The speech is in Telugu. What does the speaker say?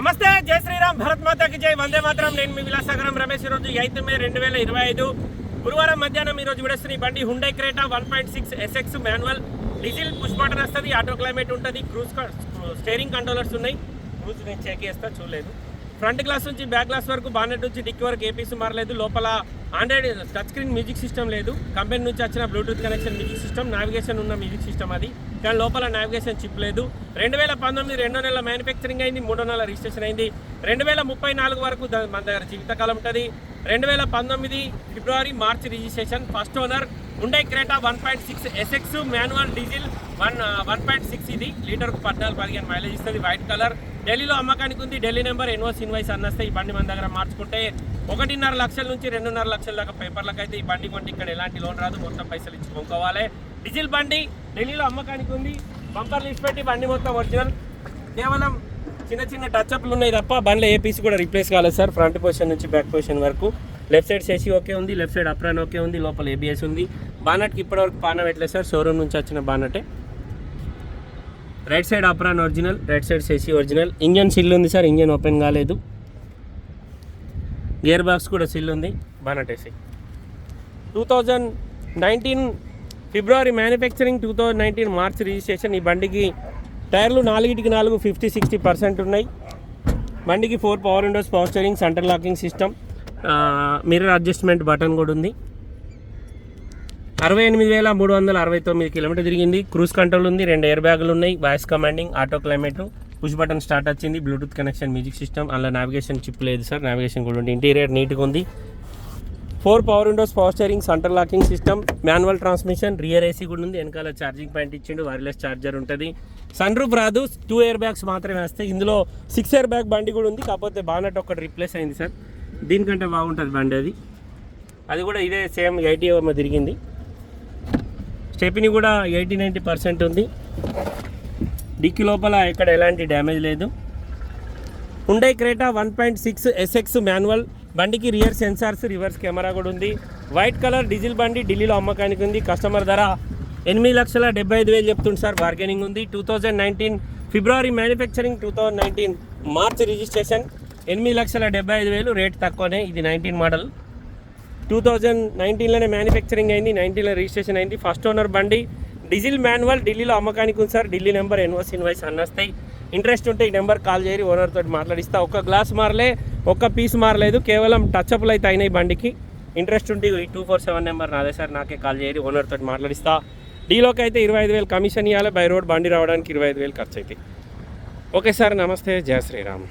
నమస్తే జై శ్రీరామ్ భరత్ మాతాకి జై వందే మాత్రం. నేను మీ విలాసాగరం రమేష్ ఈరోజు రోజు ఎయిత్ మే రెండు వేల ఇరవై ఐదు. గురువారం మధ్యాహ్నం ఈ రోజు ఈ బండి Hyundai Creta one point six SX manual diesel push button వస్తుంది ఆటో క్లైమేట్ ఉంటుంది క్రూజ్ స్టేరింగ్ కంట్రోలర్స్ ఉన్నాయి. క్రూజ్ నేను చెక్ చేస్తా చూడలేదు. ఫ్రంట్ గ్లాస్ నుంచి బ్యాక్ గ్లాస్ వరకు బానెట్ నుంచి డిక్కి వరకు ఏపీసీ మారలేదు. లోపల Android touch screen music system లేదు. కంపెనీ నుంచి వచ్చిన Bluetooth connection music system navigation ఉన్న మ్యూజిక్ సిస్టమ్ అది. కానీ లోపల నావిగేషన్ చిప్ లేదు. రెండు వేల పంతొమ్మిది రెండో నెల మ్యానుఫ్యాక్చరింగ్ అయింది మూడో నెలల రిజిస్ట్రేషన్ అయింది. రెండు వేల ముప్పై నాలుగు వరకు మన దగ్గర జీవితకాలం ఉంటుంది. రెండు వేల పంతొమ్మిది February March registration first owner ఉండే Creta one point six SX manual diesel one one point six ఇది. లీటర్కు పద్నాలుగు పదిహేను మైలేజ్ ఇస్తుంది. వైట్ కలర్ ఢిల్లీలో అమ్మకానికి ఉంది. ఢిల్లీ నెంబర్ ఎన్ఓస్ ఇన్వాయిస్ అన్నస్తే ఈ బండి మన దగ్గర మార్చుకుంటే ఒకటిన్నర లక్షల నుంచి రెండున్నర లక్షల దాకా పేపర్లకు అయితే ఈ బండి కొంటే ఇక్కడ ఎలాంటి లోన్ రాదు. మొత్తం పైసలు ఇచ్చి కొనుక్కోవాలి. డీజిల్ బండి ఢిల్లీలో అమ్మకానికి ఉంది. బంపర్ లిస్ట్ పెట్టి బండి మొత్తం ఒరిజినల్. కేవలం చిన్న చిన్న టచ్అప్లు ఉన్నాయి తప్ప బండ్లో ఏ పీస్ కూడా రీప్లేస్ కాలేదు సార్. ఫ్రంట్ పొజిషన్ నుంచి బ్యాక్ పొజిషన్ వరకు. లెఫ్ట్ సైడ్ చేసి ఓకే ఉంది. లెఫ్ట్ సైడ్ అప్రాన్ ఓకే ఉంది. లోపల ఏబిఎస్ ఉంది. బానట్కి ఇప్పటివరకు పాన పెట్టలేదు సార్? షోరూమ్ నుంచి వచ్చిన బానటే right side apron original right side సెసీ original. Engine seal ఉంది సార్ ఇంజన్ ఓపెన్ కాలేదు. గేర్ బాక్స్ కూడా సిల్ ఉంది. Bonnet two thousand nineteen February manufacturing two thousand nineteen March registration ఈ బండికి టైర్లు నాలుగిటికి నాలుగు ఫిఫ్టీ సిక్స్టీ పర్సెంట్ ఉన్నాయి. బండికి four power windows power steering centre locking system mirror adjustment button కూడా ఉంది. అరవై ఎనిమిది వేల మూడు వందల అరవై తొమ్మిది కిలోమీటర్ తిరిగింది. క్రూజ్ కంట్రోల్ ఉంది రెండు ఎయిర్ బ్యాగులు ఉన్నాయి voice commanding auto climate. Push button start వచ్చింది బ్లూటూత్ కనెక్షన్ మ్యూజిక్ సిస్టమ్ అలా నావిగేషన్ చిప్ లేదు సార్. నావిగేషన్ కూడా ఉంది. ఇంటీరియర్ నీట్గా ఉంది. Four power windows power steering centre locking system manual transmission rear AC కూడా ఉంది. వెనకాల ఛార్జింగ్ పాయింట్ ఇచ్చిండు వైర్లెస్ ఛార్జర్ ఉంటుంది. సన్ రూఫ్ రాదు టూ ఇయర్ బ్యాగ్స్ మాత్రమే వస్తాయి. ఇందులో సిక్స్ ఇయర్ బ్యాగ్ బండి కూడా ఉంది కాకపోతే బానట్ ఒకటి రిప్లేస్ అయింది సార్. దీనికంటే బాగుంటుంది బండి అది. అది కూడా ఇదే సేమ్ ఎయిటీ తిరిగింది. స్టెపిని కూడా ఎయిటీ నైంటీ పర్సెంట్ ఉంది. డిక్కి లోపల ఎక్కడ ఎలాంటి డ్యామేజ్ లేదు. ఉండే Creta one point six SX manual. బండికి రియర్ సెన్సార్స్ రివర్స్ కెమెరా కూడా ఉంది. వైట్ కలర్ డీజిల్ బండి ఢిల్లీలో అమ్మకానికి ఉంది. కస్టమర్ ధర ఎనిమిది లక్షల డెబ్బై ఐదు వేలు చెప్తుంది సార్. బార్గెనింగ్ ఉంది. Two thousand nineteen February manufacturing two thousand nineteen March registration. ఎనిమిది లక్షల డెబ్బై ఐదు వేలు రేట్ తక్కువనే. ఇది నైన్టీన్ మోడల్. టూ థౌజండ్ నైన్టీన్లోనే మ్యానుఫ్యాక్చరింగ్ అయింది నైన్టీన్లో రిజిస్ట్రేషన్ అయింది. ఫస్ట్ ఓనర్ బండి డీజిల్ మాన్యువల్ ఢిల్లీలో అమ్మకానికి ఉంది sir. Delhi number NOC invoice అన్నస్తాయి interest ఉంటే ఈ నెంబర్ కాల్ చేయరు ఓనర్ తోటి మాట్లాడిస్తా. ఒక్క గ్లాస్ మారలే ఒక్క పీస్ మారలేదు. కేవలం టచ్అప్లు అయితే అయినాయి బండికి. ఇంట్రెస్ట్ ఉంటే ఈ టూ ఫోర్ సెవెన్ నెంబర్ నాదే సార్. నాకే కాల్ చేయరు ఓనర్ తోటి మాట్లాడిస్తా. డీలోకి అయితే ఇరవై ఐదు వేలు కమిషన్ ఇవ్వాలి బై రోడ్ బండి రావడానికి ఇరవై ఐదు వేలు ఖర్చు అవుతాయి ఓకే సార్ నమస్తే. జయ శ్రీరామ్.